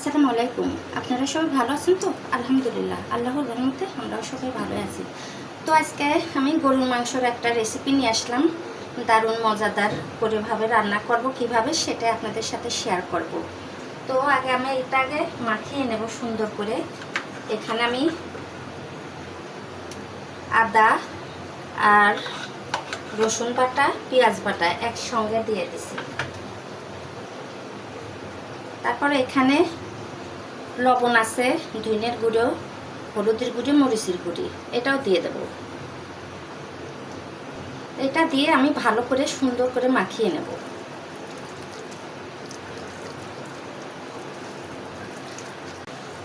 আসসালামু আলাইকুম। আপনারা সবাই ভালো আছেন তো? আলহামদুলিল্লাহ। আল্লাহর রহমতে আমরাও সবাই ভালো আছি। তো আজকে আমি গরুর মাংসর একটা রেসিপি নিয়ে আসলাম। দারুণ, মজাদার করে ভাবে রান্না করব কীভাবে সেটা আপনাদের সাথে শেয়ার করব। তো আগে আমি এটা আগে মাখিয়ে নেব সুন্দর করে। এখানে আমি আদা আর রসুন বাটা, পেঁয়াজ বাটা একসঙ্গে দিয়ে দিছি। তারপর এখানে লবণ আছে, ধুইনের গুঁড়ো, হলুদের গুঁড়ো, মরিচের গুঁড়ি, এটাও দিয়ে দেব। এটা দিয়ে আমি ভালো করে সুন্দর করে মাখিয়ে নেব।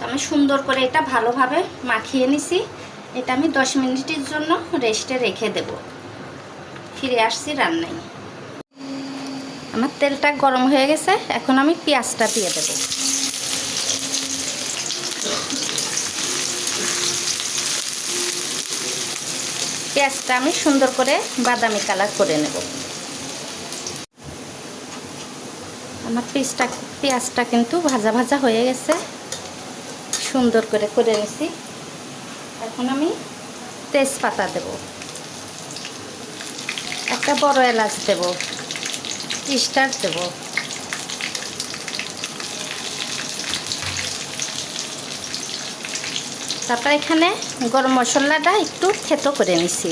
আমি সুন্দর করে এটা ভালোভাবে মাখিয়ে নিছি। এটা আমি দশ মিনিটের জন্য রেস্টে রেখে দেব। ফিরে আসছি রান্নায়। আমার তেলটা গরম হয়ে গেছে, এখন আমি পেঁয়াজটা দিয়ে দেব। পেঁয়াজটা আমি সুন্দর করে বাদামি কালার করে নেব। আমার পিসটা পেঁয়াজটা কিন্তু ভাজা ভাজা হয়ে গেছে। সুন্দর করে করে নিছি। এখন আমি তেজপাতা দেব। একটা বড় এলাচ দেব। স্টার দেব। তারপর এখানে গরম মশলাটা একটু থেতো করে নিছি।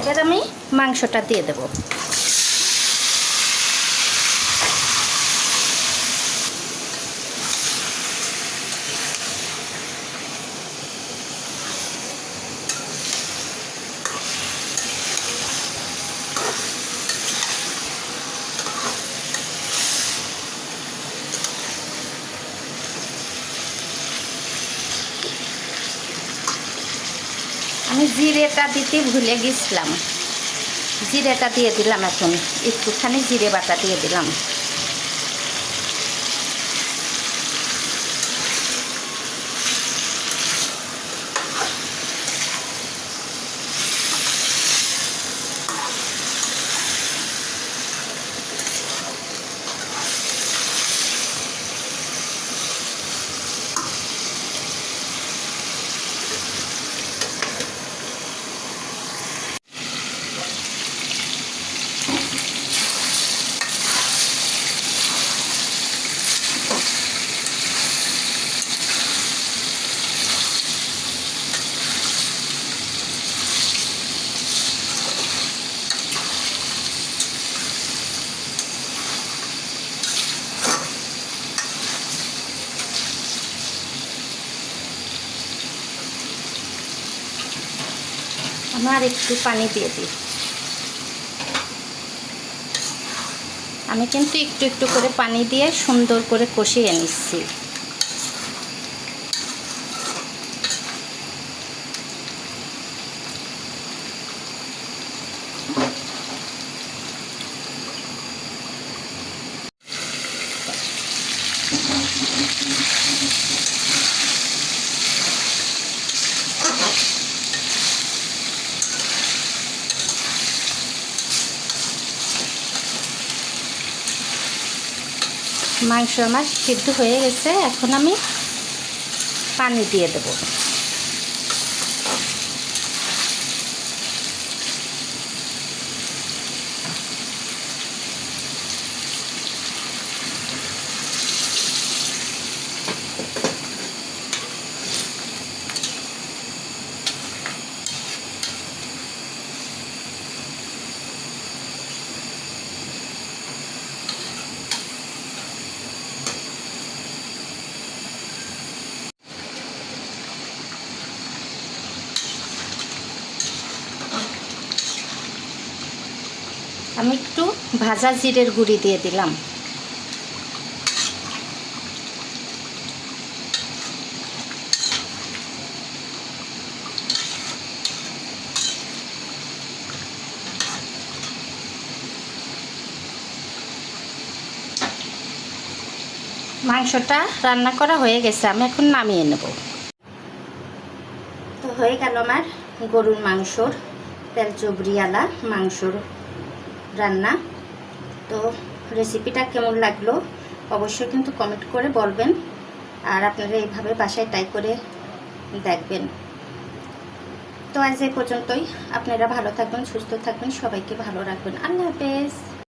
এবার আমি মাংসটা দিয়ে দেব। আমি জিরেটা দিতে ভুলে গেছিলাম। জিরেটা দিয়ে দিলাম এখন। একটুখানি জিরে বাটা দিয়ে দিলাম। আমার একটু পানি দিয়ে দিই। আমি কিন্তু একটু একটু করে পানি দিয়ে সুন্দর করে কষিয়ে নিচ্ছি। মাংস আমার সিদ্ধ হয়ে গেছে এখন আমি পানি দিয়ে দেব। আমি একটু ভাজা জিরের গুঁড়ি দিয়ে দিলাম। মাংসটা রান্না করা হয়ে গেছে, আমি এখন নামিয়ে নেব। তো হয়ে গেল আমার গরুর মাংসর তেল চবরিয়ালা মাংসর রান্না। তো রেসিপিটা কেমন লাগল অবশ্যই কিন্তু কমেন্ট করে বলবেন। আর আপনারা এইভাবে বাসায় ট্রাই করে দেখবেন। তো আজ এ পর্যন্তই। আপনারা ভালো থাকবেন, সুস্থ থাকবেন, সবাইকে ভালো রাখবেন। আল্লাহ হাফেজ।